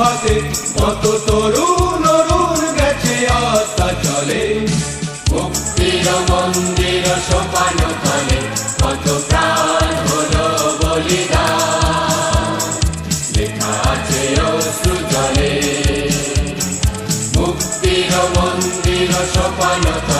পথে কত তরুণ অরুণ গেছে আস্থা চলে। মুক্তির মন্দির সোপান ফলে কত প্রাণ হল বলিদান। লেখা আছে অশ্রু জলে। মুক্তির মন্দির সোপান ফলে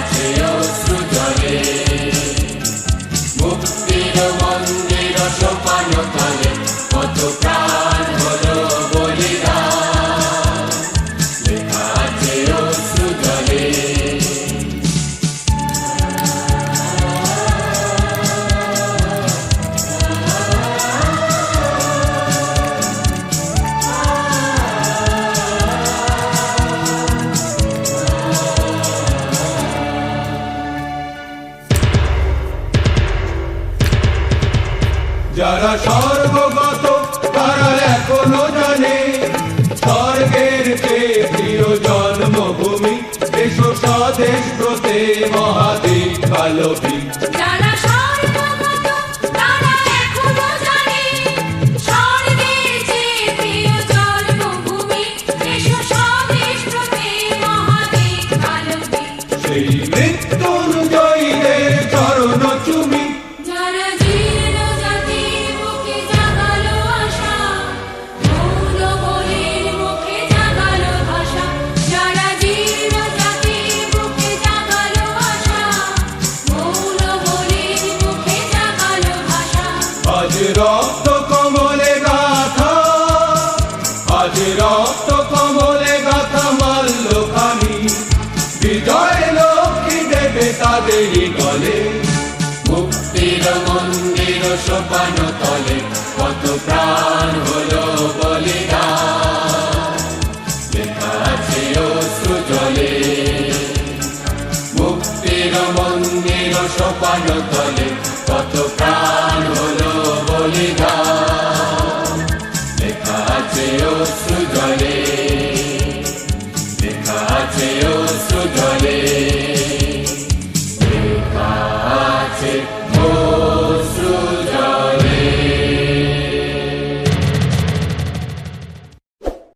patriot. যারা সর্বগত তারা এখনও জানে স্বর্গের প্রিয় জন্মভূমি দেশ স্বদেশ প্রতি মহাদেব কালবী Bhagavatam